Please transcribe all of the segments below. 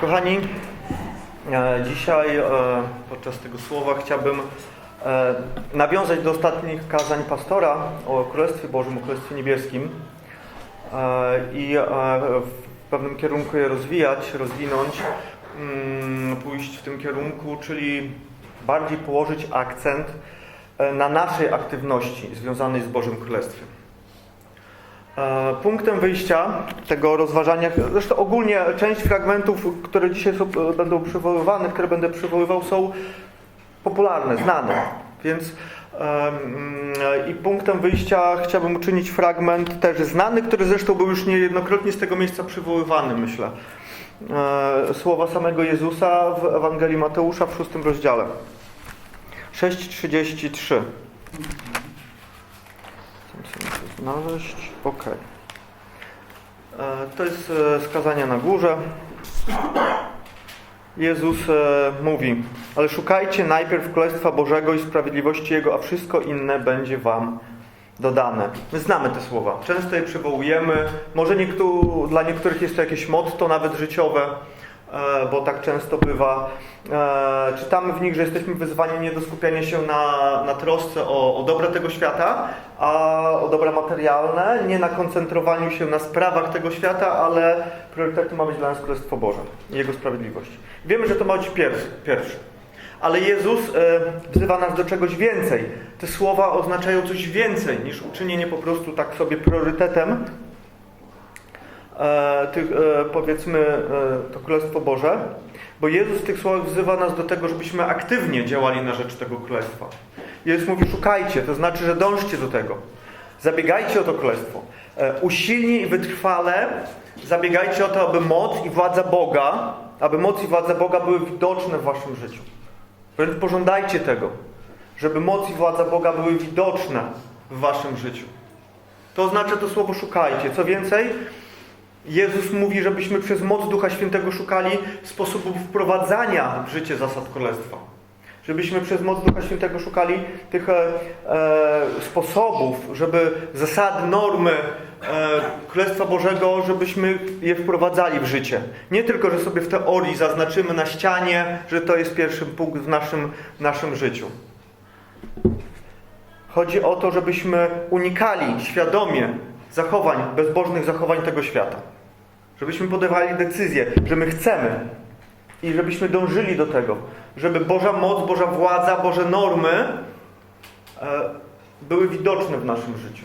Kochani, e, dzisiaj e, podczas tego słowa chciałbym e, nawiązać do ostatnich kazań pastora o Królestwie Bożym, o Królestwie Niebieskim i w pewnym kierunku je rozwijać, rozwinąć, mm, pójść w tym kierunku, czyli bardziej położyć akcent na naszej aktywności związanej z Bożym Królestwem. E, Punktem wyjścia tego rozważania, zresztą ogólnie część fragmentów, które dzisiaj są, e, będą przywoływane, które będę przywoływał, są popularne, znane. Więc em, i punktem wyjścia chciałbym uczynić fragment też znany, który zresztą był już niejednokrotnie z tego miejsca przywoływany, myślę. E, Słowa samego Jezusa w Ewangelii Mateusza w szóstym rozdziale. 6,33. Znaleźć. Ok. To jest e, skazanie na górze. Jezus e, mówi, ale szukajcie najpierw Królestwa Bożego i sprawiedliwości Jego, a wszystko inne będzie Wam dodane. My znamy te słowa, często je przywołujemy. Może niektó, dla niektórych jest to jakieś motto, nawet życiowe, e, bo tak często bywa. E, Czytamy w nich, że jesteśmy wyzwani nie do skupiania się na, na trosce o, o dobre tego świata, a o dobra materialne, nie na koncentrowaniu się na sprawach tego świata, ale priorytetem ma być dla nas Królestwo Boże i Jego sprawiedliwość. Wiemy, że to ma być pierwszy. pierwszy. Ale Jezus e, wzywa nas do czegoś więcej. Te słowa oznaczają coś więcej niż uczynienie po prostu tak sobie priorytetem e, tych, e, powiedzmy e, to Królestwo Boże, bo Jezus w tych słowach wzywa nas do tego, żebyśmy aktywnie działali na rzecz tego Królestwa. Jezus mówi szukajcie, to znaczy, że dążcie do tego. Zabiegajcie o to Królestwo. E, usilnie i wytrwale zabiegajcie o to, aby moc i władza Boga, aby moc i władza Boga były widoczne w waszym życiu. Wręcz pożądajcie tego, żeby moc i władza Boga były widoczne w waszym życiu. To oznacza to słowo szukajcie. Co więcej, Jezus mówi, żebyśmy przez moc Ducha Świętego szukali sposobów wprowadzania w życie zasad Królestwa. Żebyśmy przez moc Ducha Świętego szukali tych e, e, sposobów, żeby zasady, normy e, Królestwa Bożego, żebyśmy je wprowadzali w życie. Nie tylko, że sobie w teorii zaznaczymy na ścianie, że to jest pierwszy punkt w naszym, w naszym życiu. Chodzi o to, żebyśmy unikali świadomie zachowań, bezbożnych zachowań tego świata. Żebyśmy podejmowali decyzję, że my chcemy i żebyśmy dążyli do tego, żeby Boża moc, Boża władza, Boże normy e, były widoczne w naszym życiu.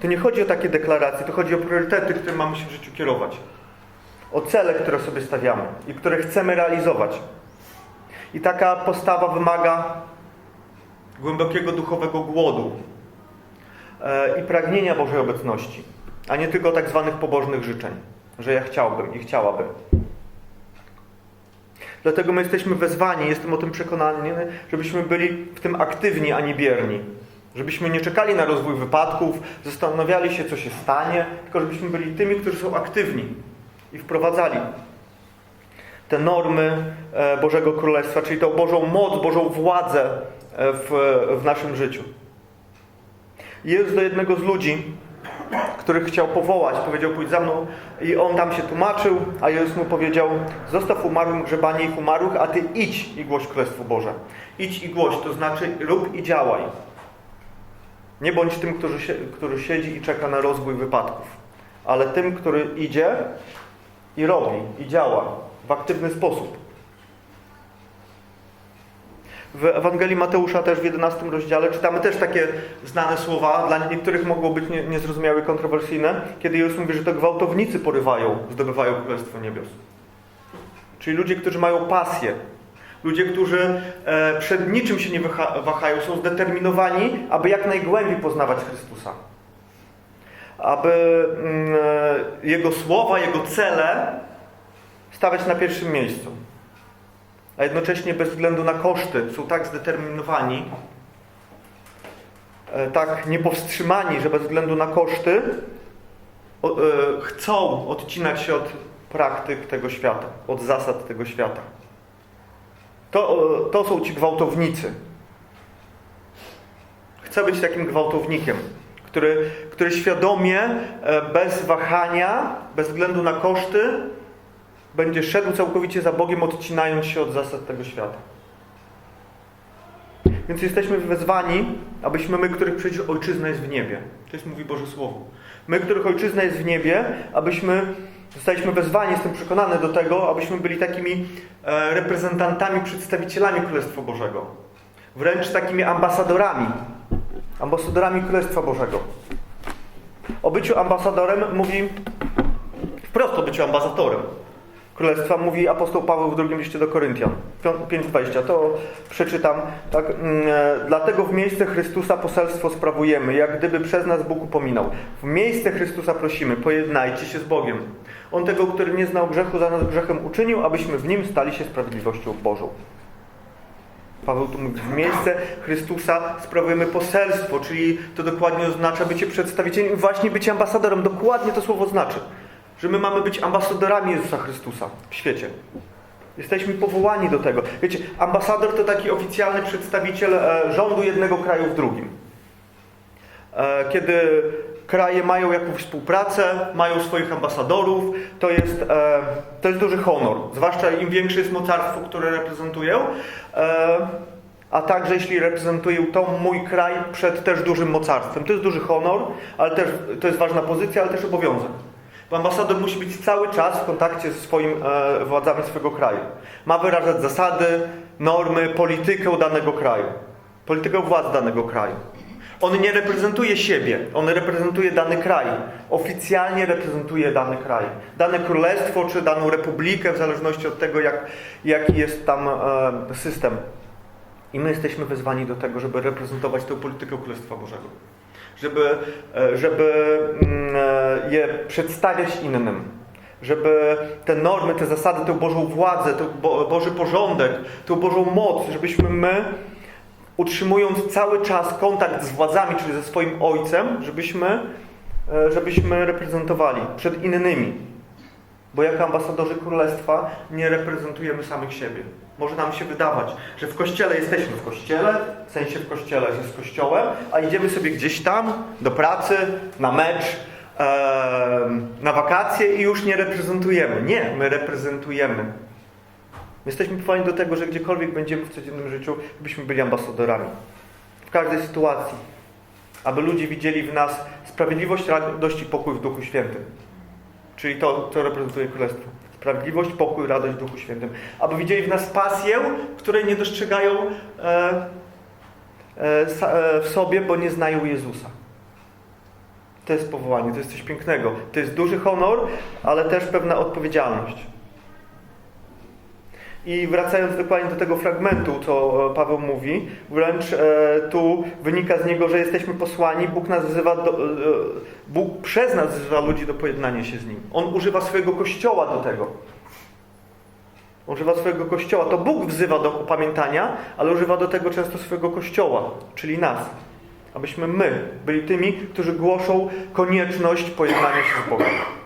To nie chodzi o takie deklaracje, to chodzi o priorytety, które mamy się w życiu kierować. O cele, które sobie stawiamy i które chcemy realizować. I taka postawa wymaga głębokiego duchowego głodu i pragnienia Bożej obecności, a nie tylko tak zwanych pobożnych życzeń, że ja chciałbym i chciałabym. Dlatego my jesteśmy wezwani, jestem o tym przekonany, żebyśmy byli w tym aktywni, a nie bierni. Żebyśmy nie czekali na rozwój wypadków, zastanawiali się, co się stanie, tylko żebyśmy byli tymi, którzy są aktywni i wprowadzali te normy e, Bożego Królestwa, czyli tą Bożą moc, Bożą władzę e, w, w naszym życiu. Jest do jednego z ludzi, których chciał powołać, powiedział pójdź za mną i on tam się tłumaczył, a Jezus mu powiedział zostaw umarłym grzebanie ich umarłych, a ty idź i głoś Królestwo Boże. Idź i głoś, to znaczy rób i działaj. Nie bądź tym, który, się, który siedzi i czeka na rozwój wypadków, ale tym, który idzie i robi, i działa w aktywny sposób. W Ewangelii Mateusza też w 11 rozdziale czytamy też takie znane słowa, dla niektórych mogło być nie, niezrozumiałe i kontrowersyjne, kiedy Jezus mówi, że to gwałtownicy porywają, zdobywają Królestwo Niebios. Czyli ludzie, którzy mają pasję. Ludzie, którzy e, przed niczym się nie wahają, są zdeterminowani, aby jak najgłębiej poznawać Chrystusa. Aby mm, e, Jego słowa, Jego cele stawiać na pierwszym miejscu a jednocześnie bez względu na koszty są tak zdeterminowani, e, tak niepowstrzymani, że bez względu na koszty e, chcą odcinać się od praktyk tego świata, od zasad tego świata. To, e, to są ci gwałtownicy. Chcę być takim gwałtownikiem, który, który świadomie, bez wahania, bez względu na koszty, będzie szedł całkowicie za Bogiem, odcinając się od zasad tego świata. Więc jesteśmy wezwani, abyśmy my, których przecież ojczyzna jest w niebie. To jest mówi Boże Słowo. My, których ojczyzna jest w niebie, abyśmy zostaliśmy wezwani, jestem przekonany do tego, abyśmy byli takimi e, reprezentantami, przedstawicielami Królestwa Bożego. Wręcz takimi ambasadorami. Ambasadorami Królestwa Bożego. O byciu ambasadorem mówi wprost o byciu ambasadorem Królestwa mówi apostoł Paweł w drugim liście do Koryntian 5:20. To przeczytam. Tak, mm, e, dlatego w miejsce Chrystusa poselstwo sprawujemy, jak gdyby przez nas Bóg upominał. W miejsce Chrystusa prosimy, pojednajcie się z Bogiem. On tego, który nie znał grzechu, za nas grzechem uczynił, abyśmy w nim stali się sprawiedliwością Bożą. Paweł tu mówi, w miejsce Chrystusa sprawujemy poselstwo, czyli to dokładnie oznacza bycie przedstawicielem właśnie bycie ambasadorem. Dokładnie to słowo znaczy, że my mamy być ambasadorami Jezusa Chrystusa w świecie. Jesteśmy powołani do tego. Wiecie, ambasador to taki oficjalny przedstawiciel e, rządu jednego kraju w drugim. E, Kiedy kraje mają jakąś współpracę, mają swoich ambasadorów, to jest, e, to jest duży honor. Zwłaszcza im większe jest mocarstwo, które reprezentują. E, a także jeśli reprezentuję to mój kraj przed też dużym mocarstwem. To jest duży honor, ale też to jest ważna pozycja, ale też obowiązek. Ambasador musi być cały czas w kontakcie ze swoimi e, władzami swojego kraju. Ma wyrażać zasady, normy, politykę danego kraju. Politykę władz danego kraju. On nie reprezentuje siebie, on reprezentuje dany kraj. Oficjalnie reprezentuje dany kraj. Dane królestwo czy daną republikę, w zależności od tego, jak, jaki jest tam e, system. I my jesteśmy wezwani do tego, żeby reprezentować tę politykę Królestwa Bożego. Żeby, e, żeby mm, e, je przedstawiać innym. Żeby te normy, te zasady, tę Bożą władzę, ten Bo- Boży porządek, tę Bożą moc, żebyśmy my, utrzymując cały czas kontakt z władzami, czyli ze swoim Ojcem, żebyśmy, e, żebyśmy reprezentowali przed innymi. Bo jako ambasadorzy Królestwa nie reprezentujemy samych siebie. Może nam się wydawać, że w Kościele jesteśmy w Kościele, w sensie w Kościele, że z Kościołem, a idziemy sobie gdzieś tam, do pracy, na mecz, na wakacje i już nie reprezentujemy. Nie, my reprezentujemy. My jesteśmy powołani do tego, że gdziekolwiek będziemy w codziennym życiu, byśmy byli ambasadorami. W każdej sytuacji. Aby ludzie widzieli w nas sprawiedliwość, radość i pokój w Duchu Świętym. Czyli to, co reprezentuje Królestwo. Sprawiedliwość, pokój, radość w Duchu Świętym. Aby widzieli w nas pasję, której nie dostrzegają e, e, e, w sobie, bo nie znają Jezusa. To jest powołanie, to jest coś pięknego. To jest duży honor, ale też pewna odpowiedzialność. I wracając dokładnie do tego fragmentu, co e, Paweł mówi, wręcz e, tu wynika z niego, że jesteśmy posłani, Bóg nas wzywa do, e, Bóg przez nas wzywa ludzi do pojednania się z Nim. On używa swojego kościoła do tego. Używa swojego kościoła. To Bóg wzywa do upamiętania, ale używa do tego często swojego kościoła, czyli nas. Abyśmy my byli tymi, którzy głoszą konieczność pojednania się z Bogiem.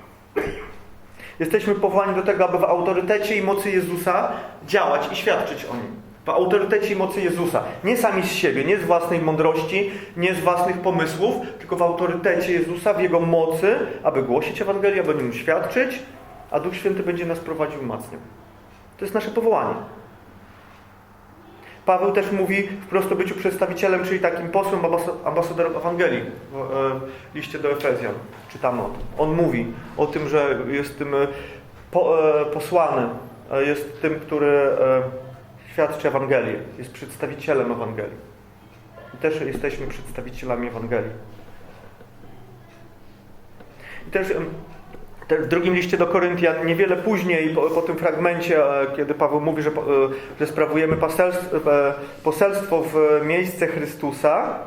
Jesteśmy powołani do tego, aby w autorytecie i mocy Jezusa działać i świadczyć o Nim. W autorytecie i mocy Jezusa. Nie sami z siebie, nie z własnej mądrości, nie z własnych pomysłów, tylko w autorytecie Jezusa, w Jego mocy, aby głosić Ewangelię, aby Nim świadczyć, a Duch Święty będzie nas prowadził umacniał. To jest nasze powołanie. Paweł też mówi wprost o byciu przedstawicielem, czyli takim posłem, ambas- ambasadorem Ewangelii w e, liście do Efezjan. Czytamy o tym. On mówi o tym, że jest tym e, e, posłany, e, jest tym, który świadczy Ewangelię, jest przedstawicielem Ewangelii. I też jesteśmy przedstawicielami Ewangelii. I też w drugim liście do Koryntian, niewiele później, po, po tym fragmencie, e, kiedy Paweł mówi, że, e, że sprawujemy poselstwo, e, poselstwo w miejsce Chrystusa,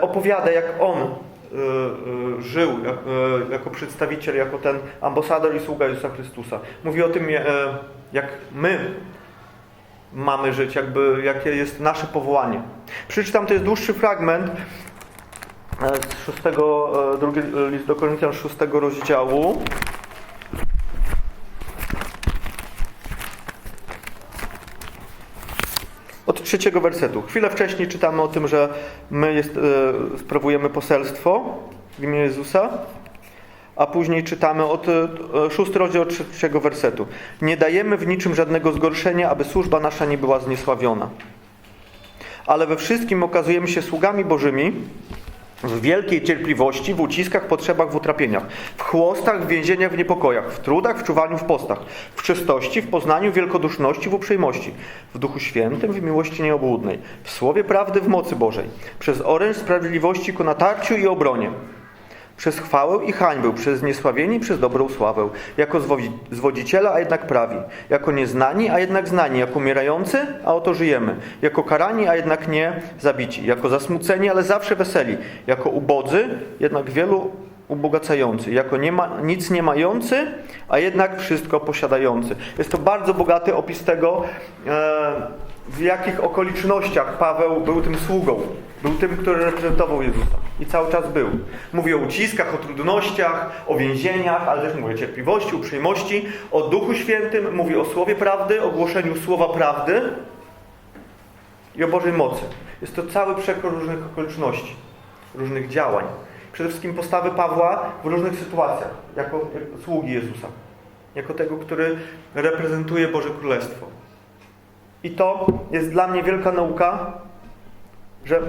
opowiada, jak on żył jak, jako przedstawiciel, jako ten ambasador i sługa Jezusa Chrystusa. Mówi o tym, jak my mamy żyć, jakby, jakie jest nasze powołanie. Przeczytam, to jest dłuższy fragment, z szóstego, e, drugi list do Koryntian, szóstego rozdziału. Od trzeciego wersetu. Chwilę wcześniej czytamy o tym, że my jest, e, sprawujemy poselstwo w imię Jezusa. a później czytamy od e, szósty rozdział od trzeciego wersetu. Nie dajemy w niczym żadnego zgorszenia, aby służba nasza nie była zniesławiona. Ale we wszystkim okazujemy się sługami Bożymi, w wielkiej cierpliwości, w uciskach, potrzebach, w utrapieniach, w chłostach, w więzieniach, w niepokojach, w trudach, w czuwaniu, w postach, w czystości, w poznaniu, wielkoduszności, w uprzejmości, w Duchu Świętym, w miłości nieobłudnej, w słowie prawdy, w mocy Bożej, przez oręż sprawiedliwości ku natarciu i obronie, przez chwałę i hańbę, przez niesławienie przez dobrą sławę, jako zwodziciela, a jednak prawi, jako nieznani, a jednak znani, jako umierający, a oto żyjemy, jako karani, a jednak nie zabici, jako zasmuceni, ale zawsze weseli, jako ubodzy, jednak wielu ubogacający, jako nie ma, nic nie mający, a jednak wszystko posiadający. Jest to bardzo bogaty opis tego, e, w jakich okolicznościach Paweł był tym sługą. Był tym, który reprezentował Jezusa. I cały czas był. Mówi o uciskach, o trudnościach, o więzieniach, ale też mówi o cierpliwości, uprzejmości, o Duchu Świętym, mówi o Słowie Prawdy, o głoszeniu Słowa Prawdy i o Bożej mocy. Jest to cały przekrój różnych okoliczności, różnych działań. Przede wszystkim postawy Pawła w różnych sytuacjach, jako, sługi Jezusa. Jako tego, który reprezentuje Boże Królestwo. I to jest dla mnie wielka nauka, że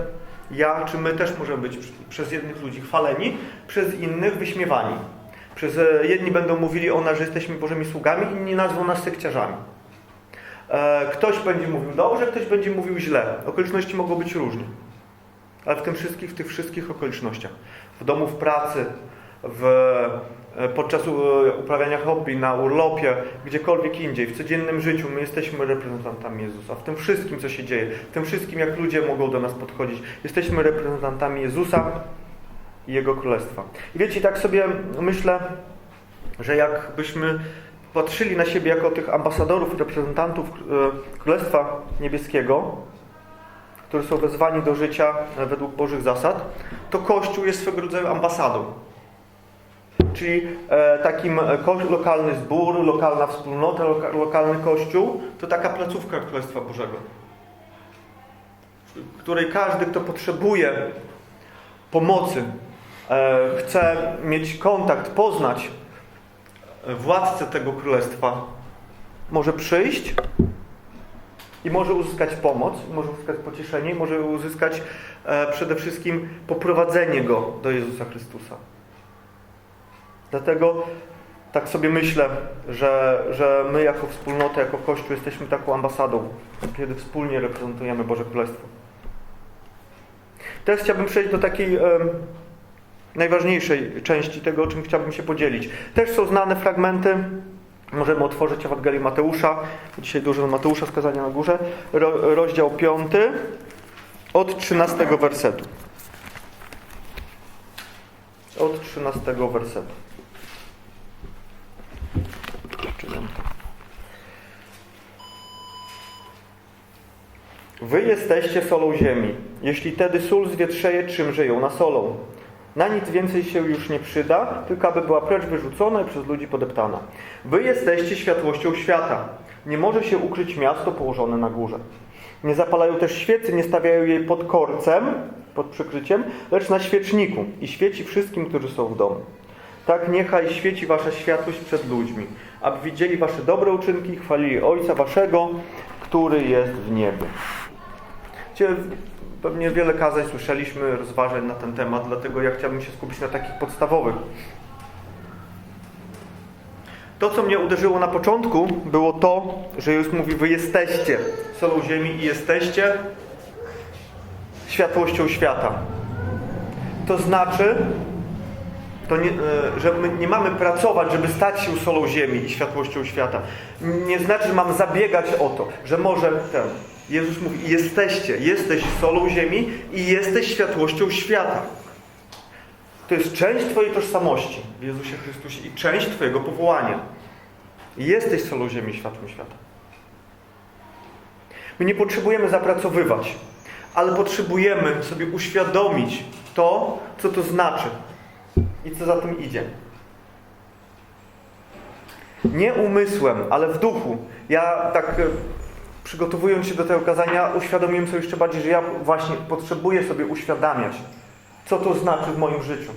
ja czy my też możemy być przez jednych ludzi chwaleni, przez innych wyśmiewani. Przez e, jedni będą mówili o nas, że jesteśmy Bożymi sługami, inni nazwą nas sekciarzami. E, Ktoś będzie mówił dobrze, ktoś będzie mówił źle. Okoliczności mogą być różne. Ale w tym wszystkich, w tych wszystkich okolicznościach, w domu, w pracy, w, podczas e, uprawiania hobby, na urlopie, gdziekolwiek indziej, w codziennym życiu, my jesteśmy reprezentantami Jezusa. W tym wszystkim, co się dzieje, w tym wszystkim, jak ludzie mogą do nas podchodzić, jesteśmy reprezentantami Jezusa i Jego Królestwa. I wiecie, tak sobie myślę, że jakbyśmy patrzyli na siebie jako tych ambasadorów reprezentantów e, Królestwa Niebieskiego, którzy są wezwani do życia e, według Bożych zasad, to Kościół jest swego rodzaju ambasadą. Czyli e, takim e, lokalny zbór, lokalna wspólnota, loka, lokalny kościół to taka placówka Królestwa Bożego, w której każdy, kto potrzebuje pomocy, e, chce mieć kontakt, poznać władcę tego królestwa, może przyjść i może uzyskać pomoc, może uzyskać pocieszenie, może uzyskać przede wszystkim poprowadzenie go do Jezusa Chrystusa. Dlatego tak sobie myślę, że, że my jako wspólnota, jako Kościół jesteśmy taką ambasadą, kiedy wspólnie reprezentujemy Boże Królestwo. Teraz chciałbym przejść do takiej em, najważniejszej części tego, o czym chciałbym się podzielić. Też są znane fragmenty, możemy otworzyć Ewangelię Mateusza, dzisiaj dużo Mateusza, skazania na górze, ro, rozdział 5, od 13 wersetu. Od 13 wersetu. Wy jesteście solą ziemi. Jeśli tedy sól zwietrzeje, czymże ją nasolą? Na nic więcej się już nie przyda, tylko aby była precz wyrzucona i przez ludzi podeptana. Wy jesteście światłością świata. Nie może się ukryć miasto położone na górze. Nie zapalają też świecy, nie stawiają jej pod korcem, pod przykryciem, lecz na świeczniku i świeci wszystkim, którzy są w domu. Tak niechaj świeci wasza światłość przed ludźmi, aby widzieli wasze dobre uczynki chwalili Ojca waszego, który jest w niebie. Wiecie, Pewnie wiele kazań słyszeliśmy, rozważań na ten temat, dlatego ja chciałbym się skupić na takich podstawowych. To, co mnie uderzyło na początku, było to, że Jezus mówi, wy jesteście solą ziemi i jesteście światłością świata. To znaczy, to nie, e, że my nie mamy pracować, żeby stać się solą ziemi i światłością świata. Nie znaczy, że mamy zabiegać o to, że może ten. Jezus mówi, jesteście, jesteś solą ziemi i jesteś światłością świata. To jest część Twojej tożsamości w Jezusie Chrystusie i część Twojego powołania. Jesteś solą ziemi i światłem świata. My nie potrzebujemy zapracowywać, ale potrzebujemy sobie uświadomić to, co to znaczy i co za tym idzie. Nie umysłem, ale w duchu. Ja tak e, przygotowując się do tego kazania, uświadomiłem sobie jeszcze bardziej, że ja właśnie potrzebuję sobie uświadamiać, co to znaczy w moim życiu.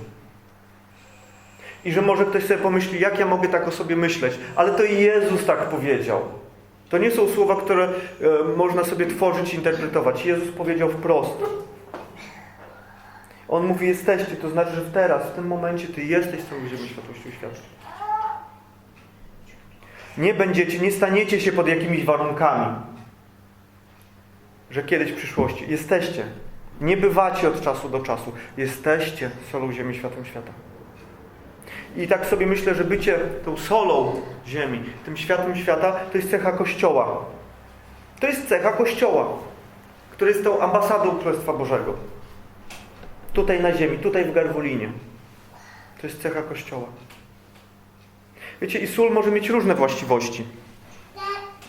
I że może ktoś sobie pomyśli, jak ja mogę tak o sobie myśleć, ale to Jezus tak powiedział. To nie są słowa, które e, można sobie tworzyć, interpretować. Jezus powiedział wprost. On mówi, jesteście, to znaczy, że teraz, w tym momencie Ty jesteś całą ziemią światłością świata. Nie będziecie, nie staniecie się pod jakimiś warunkami, że kiedyś w przyszłości. Jesteście. Nie bywacie od czasu do czasu. Jesteście solą ziemi, światłem świata. I tak sobie myślę, że bycie tą solą ziemi, tym światłem świata, to jest cecha Kościoła. To jest cecha Kościoła, który jest tą ambasadą Królestwa Bożego. Tutaj na ziemi, tutaj w Garwolinie. To jest cecha Kościoła. Wiecie, i sól może mieć różne właściwości.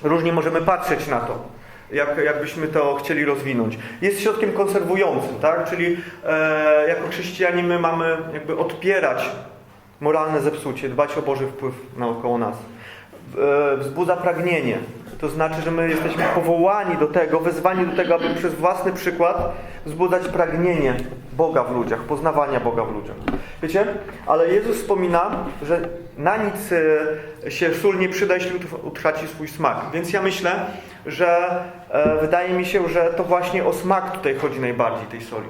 Różnie możemy patrzeć na to, jak, jakbyśmy to chcieli rozwinąć. Jest środkiem konserwującym, tak? Czyli e, jako chrześcijanie my mamy jakby odpierać moralne zepsucie, dbać o Boży wpływ naokoło nas. E, wzbudza pragnienie. To znaczy, że my jesteśmy powołani do tego, wezwani do tego, aby przez własny przykład wzbudzać pragnienie Boga w ludziach, poznawania Boga w ludziach. Wiecie? Ale Jezus wspomina, że na nic e, się sól nie przyda, jeśli utraci swój smak. Więc ja myślę, że e, wydaje mi się, że to właśnie o smak tutaj chodzi najbardziej tej soli.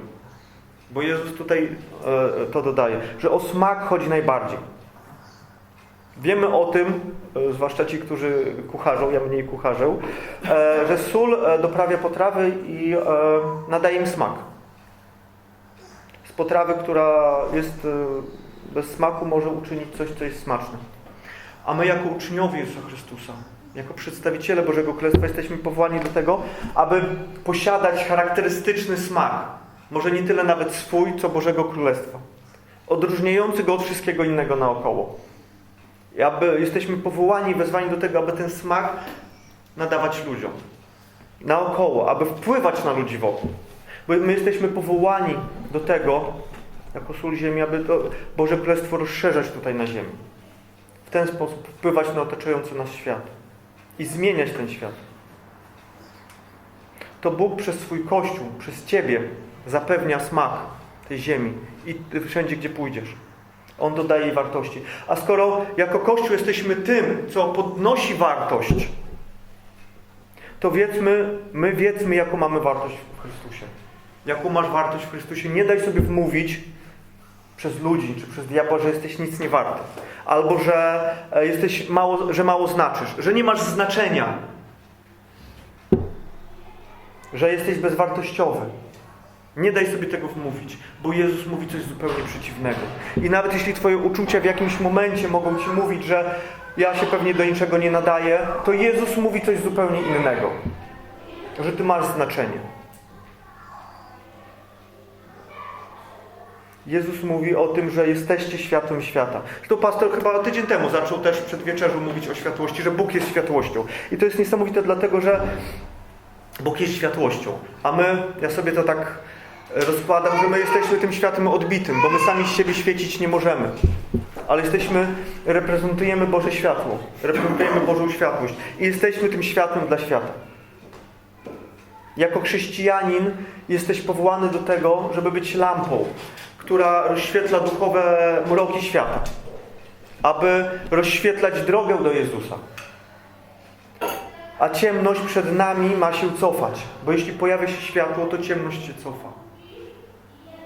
Bo Jezus tutaj e, to dodaje, że o smak chodzi najbardziej. Wiemy o tym, zwłaszcza ci, którzy kucharzą, ja mniej kucharzę, że sól doprawia potrawy i nadaje im smak. Potrawy, która jest e, bez smaku, może uczynić coś, co jest smaczne. A my jako uczniowie Jezusa Chrystusa, jako przedstawiciele Bożego Królestwa jesteśmy powołani do tego, aby posiadać charakterystyczny smak. Może nie tyle nawet swój, co Bożego Królestwa. Odróżniający go od wszystkiego innego naokoło. I aby jesteśmy powołani, wezwani do tego, aby ten smak nadawać ludziom. Naokoło, aby wpływać na ludzi wokół. Bo my jesteśmy powołani do tego, jako sól ziemi, aby to Boże Królestwo rozszerzać tutaj na ziemi. W ten sposób wpływać na otaczający nas świat. I zmieniać ten świat. To Bóg przez swój Kościół, przez Ciebie zapewnia smak tej ziemi i wszędzie, gdzie pójdziesz. On dodaje jej wartości. A skoro jako Kościół jesteśmy tym, co podnosi wartość, to wiedzmy, my wiedzmy, jaką mamy wartość w Chrystusie. Jaką masz wartość w Chrystusie. Nie daj sobie wmówić przez ludzi, czy przez diabła, że jesteś nic nie warty. Albo, że e, jesteś mało, że mało znaczysz. Że nie masz znaczenia. Że jesteś bezwartościowy. Nie daj sobie tego wmówić, bo Jezus mówi coś zupełnie przeciwnego. I nawet jeśli Twoje uczucia w jakimś momencie mogą Ci mówić, że ja się pewnie do niczego nie nadaję, to Jezus mówi coś zupełnie innego. Że Ty masz znaczenie. Jezus mówi o tym, że jesteście światłem świata. To pastor chyba tydzień temu zaczął też przed wieczerzą mówić o światłości, że Bóg jest światłością. I to jest niesamowite dlatego, że Bóg jest światłością. A my, ja sobie to tak rozkładam, że my jesteśmy tym światłem odbitym, bo my sami z siebie świecić nie możemy. Ale jesteśmy, reprezentujemy Boże światło, reprezentujemy Bożą światłość i jesteśmy tym światłem dla świata. Jako chrześcijanin jesteś powołany do tego, żeby być lampą, która rozświetla duchowe mroki świata, aby rozświetlać drogę do Jezusa. A ciemność przed nami ma się cofać, bo jeśli pojawia się światło, to ciemność się cofa.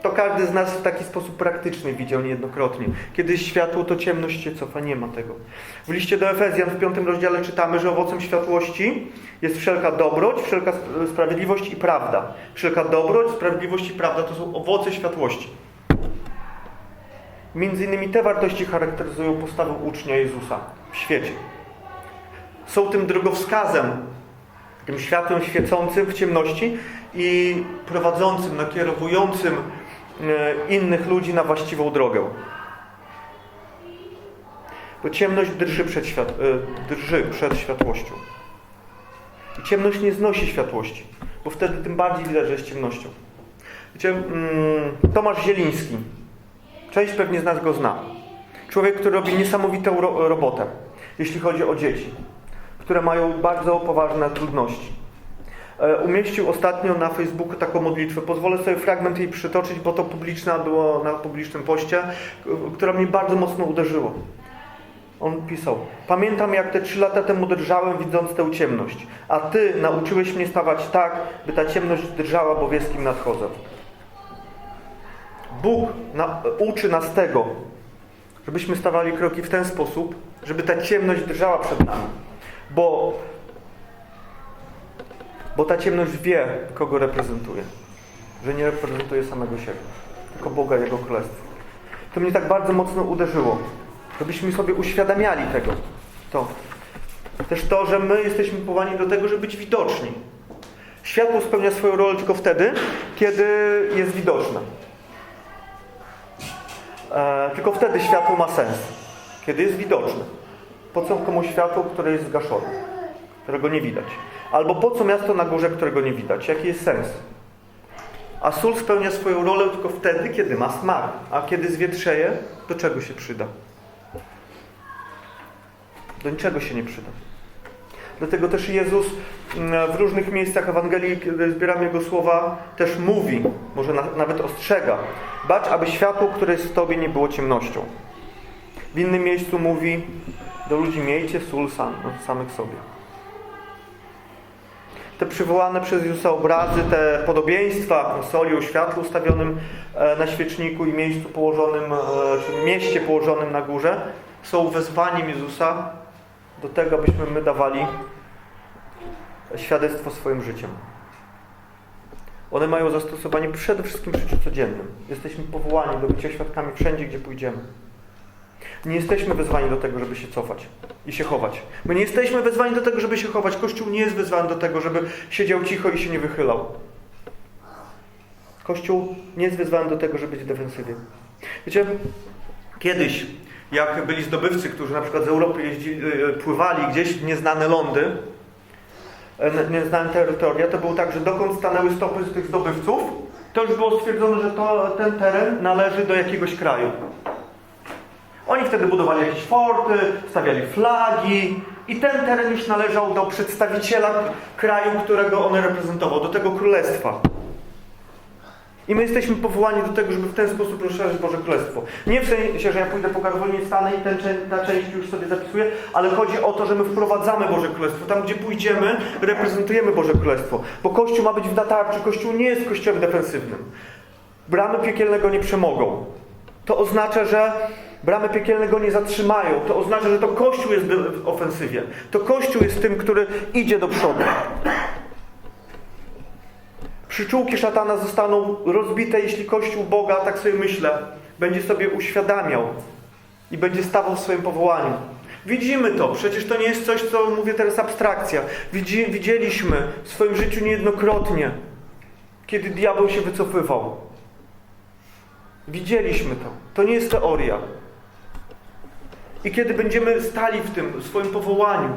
To każdy z nas w taki sposób praktyczny widział niejednokrotnie. Kiedy jest światło, to ciemność się cofa. Nie ma tego. W liście do Efezjan w piątym rozdziale czytamy, że owocem światłości jest wszelka dobroć, wszelka sprawiedliwość i prawda. Wszelka dobroć, sprawiedliwość i prawda to są owoce światłości. Między innymi te wartości charakteryzują postawę ucznia Jezusa w świecie. Są tym drogowskazem, tym światłem świecącym w ciemności i prowadzącym, nakierowującym innych ludzi na właściwą drogę. Bo ciemność drży przed, świat, drży przed światłością. I ciemność nie znosi światłości, bo wtedy tym bardziej widać, że jest ciemnością. Wiecie, Tomasz Zieliński, część pewnie z nas go zna. Człowiek, który robi niesamowitą ro robotę, jeśli chodzi o dzieci, które mają bardzo poważne trudności. e, umieścił ostatnio na Facebooku taką modlitwę. Pozwolę sobie fragment jej przytoczyć, bo to publiczna było na publicznym poście, k- która mnie bardzo mocno uderzyło. On pisał: Pamiętam, jak te trzy lata temu drżałem, widząc tę ciemność, a ty nauczyłeś mnie stawać tak, by ta ciemność drżała, bo wie, z kim nadchodzę. Bóg na, uczy nas tego, żebyśmy stawali kroki w ten sposób, żeby ta ciemność drżała przed nami. Bo, bo ta ciemność wie, kogo reprezentuje. Że nie reprezentuje samego siebie, tylko Boga Jego Królestwo. To mnie tak bardzo mocno uderzyło, żebyśmy sobie uświadamiali tego. To. Też to, że my jesteśmy powołani do tego, żeby być widoczni. Światło spełnia swoją rolę tylko wtedy, kiedy jest widoczne. E, tylko wtedy światło ma sens, kiedy jest widoczne. Po co komuś światło, które jest zgaszone, którego nie widać? Albo po co miasto na górze, którego nie widać? Jaki jest sens? A sól spełnia swoją rolę tylko wtedy, kiedy ma smak. A kiedy zwietrzeje, do czego się przyda? Do niczego się nie przyda. Dlatego też Jezus mm, w różnych miejscach Ewangelii, kiedy zbieramy Jego słowa, też mówi, może na, nawet ostrzega. Bacz, aby światło, które jest w Tobie, nie było ciemnością. W innym miejscu mówi, do ludzi miejcie sól sam, no, samych sobie. Te przywołane przez Jezusa obrazy, te podobieństwa soli, o światlu ustawionym e, na świeczniku i miejscu położonym, e, czy mieście położonym na górze, są wezwaniem Jezusa do tego, abyśmy my dawali świadectwo swoim życiem. One mają zastosowanie przede wszystkim w życiu codziennym. Jesteśmy powołani do bycia świadkami wszędzie, gdzie pójdziemy. Nie jesteśmy wezwani do tego, żeby się cofać i się chować. My nie jesteśmy wezwani do tego, żeby się chować. Kościół nie jest wezwany do tego, żeby siedział cicho i się nie wychylał. Kościół nie jest wezwany do tego, żeby być w defensywie. Wiecie, kiedyś, jak byli zdobywcy, którzy na przykład z Europy jeździli, e, pływali gdzieś nieznane lądy, e, nieznane terytoria, to było tak, że dokąd stanęły stopy z tych zdobywców, to już było stwierdzone, że to, ten teren należy do jakiegoś kraju. Oni wtedy budowali jakieś forty, stawiali flagi i ten teren już należał do przedstawiciela kraju, którego on reprezentował, do tego królestwa. I my jesteśmy powołani do tego, żeby w ten sposób rozszerzyć Boże Królestwo. Nie w sensie, że ja pójdę po Karolinie, stanę i ten, ta część już sobie zapisuję, ale chodzi o to, że my wprowadzamy Boże Królestwo. Tam, gdzie pójdziemy, reprezentujemy Boże Królestwo. Bo Kościół ma być w natarczy. Kościół nie jest kościołem defensywnym. Bramy piekielnego nie przemogą. To oznacza, że bramy piekielnego nie zatrzymają. To oznacza, że to Kościół jest w ofensywie. To Kościół jest tym, który idzie do przodu. Przyczółki szatana zostaną rozbite, jeśli Kościół Boga, tak sobie myślę, będzie sobie uświadamiał i będzie stawał w swoim powołaniu. Widzimy to, przecież to nie jest coś, co mówię teraz abstrakcja. Widzi, widzieliśmy w swoim życiu niejednokrotnie, kiedy diabeł się wycofywał. Widzieliśmy to. To nie jest teoria. I kiedy będziemy stali w tym, w swoim powołaniu,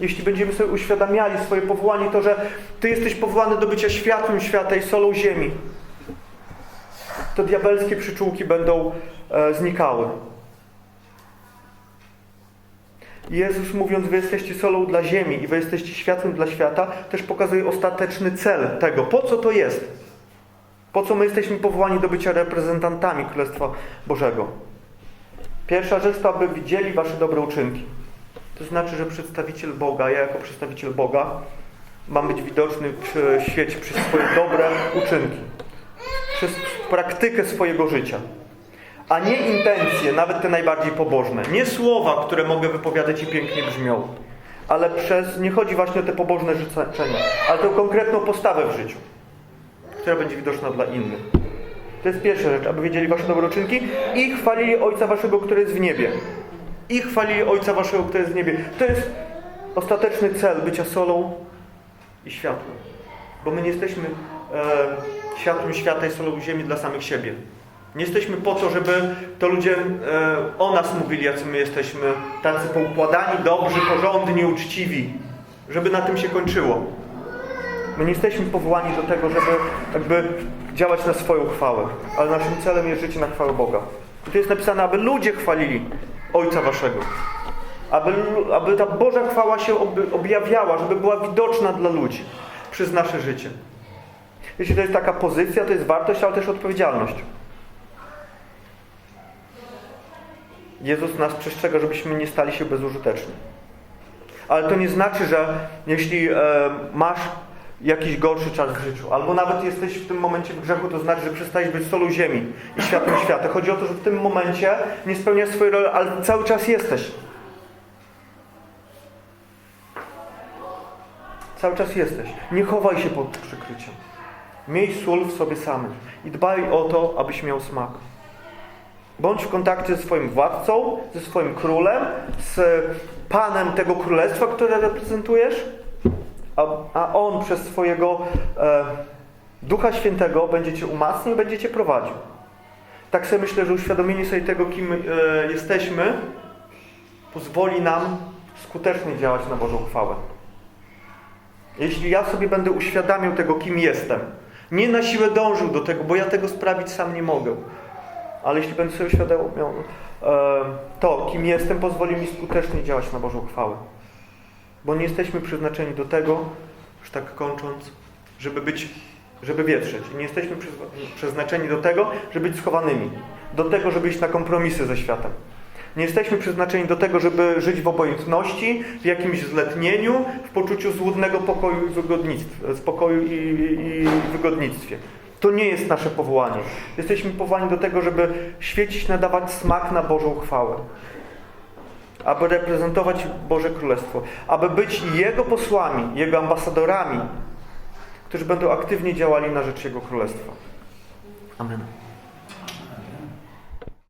jeśli będziemy sobie uświadamiali swoje powołanie, to że Ty jesteś powołany do bycia światłem świata i solą ziemi, to diabelskie przyczółki będą e, znikały. Jezus mówiąc, wy jesteście solą dla ziemi i wy jesteście światłem dla świata, też pokazuje ostateczny cel tego. Po co to jest? Po co my jesteśmy powołani do bycia reprezentantami Królestwa Bożego? Pierwsza rzecz to, aby widzieli wasze dobre uczynki. To znaczy, że przedstawiciel Boga, ja jako przedstawiciel Boga, mam być widoczny w świecie przez swoje dobre uczynki, przez praktykę swojego życia, a nie intencje, nawet te najbardziej pobożne. Nie słowa, które mogę wypowiadać i pięknie brzmią, ale przez, nie chodzi właśnie o te pobożne życzenia, ale tę konkretną postawę w życiu, która będzie widoczna dla innych. To jest pierwsza rzecz, aby wiedzieli wasze dobre uczynki i chwalili Ojca waszego, który jest w niebie i chwalili Ojca Waszego, który jest w niebie. To jest ostateczny cel bycia solą i światłem. Bo my nie jesteśmy e, światłem świata i solą ziemi dla samych siebie. Nie jesteśmy po to, żeby to ludzie e, o nas mówili, jacy my jesteśmy tacy poukładani, dobrzy, porządni, uczciwi. Żeby na tym się kończyło. My nie jesteśmy powołani do tego, żeby jakby działać na swoją chwałę, ale naszym celem jest życie na chwałę Boga. I tu jest napisane, aby ludzie chwalili Ojca Waszego. Aby, aby ta Boża chwała się ob, objawiała, żeby była widoczna dla ludzi. przez nasze życie. Jeśli to jest taka pozycja, to jest wartość, ale też odpowiedzialność. Jezus nas przestrzega, żebyśmy nie stali się bezużyteczni. Ale to nie znaczy, że jeśli e, masz jakiś gorszy czas w życiu, albo nawet jesteś w tym momencie w grzechu, to znaczy, że przestałeś być solą ziemi i światłem świata. Chodzi o to, że w tym momencie nie spełniasz swojej roli, ale cały czas jesteś. Cały czas jesteś. Nie chowaj się pod przykryciem. Miej sól w sobie samym i dbaj o to, abyś miał smak. Bądź w kontakcie ze swoim władcą, ze swoim królem, z panem tego królestwa, które reprezentujesz, a, a on przez swojego e, Ducha Świętego będzie cię umacniał, będzie cię prowadził. Tak sobie myślę, że uświadomienie sobie tego, kim e, jesteśmy, pozwoli nam skutecznie działać na Bożą chwałę. Jeśli ja sobie będę uświadamiał tego, kim jestem, nie na siłę dążył do tego, bo ja tego sprawić sam nie mogę, ale jeśli będę sobie uświadamiał e, to, kim jestem, pozwoli mi skutecznie działać na Bożą chwałę. Bo nie jesteśmy przeznaczeni do tego, już tak kończąc, żeby być, żeby wietrzeć. Nie jesteśmy przeznaczeni do tego, żeby być schowanymi. Do tego, żeby iść na kompromisy ze światem. Nie jesteśmy przeznaczeni do tego, żeby żyć w obojętności, w jakimś zletnieniu, w poczuciu złudnego pokoju i wygodnictw, spokoju i, i, i wygodnictwie. To nie jest nasze powołanie. Jesteśmy powołani do tego, żeby świecić, nadawać smak na Bożą chwałę. Aby reprezentować Boże Królestwo. Aby być Jego posłami, Jego ambasadorami, którzy będą aktywnie działali na rzecz Jego Królestwa. Amen.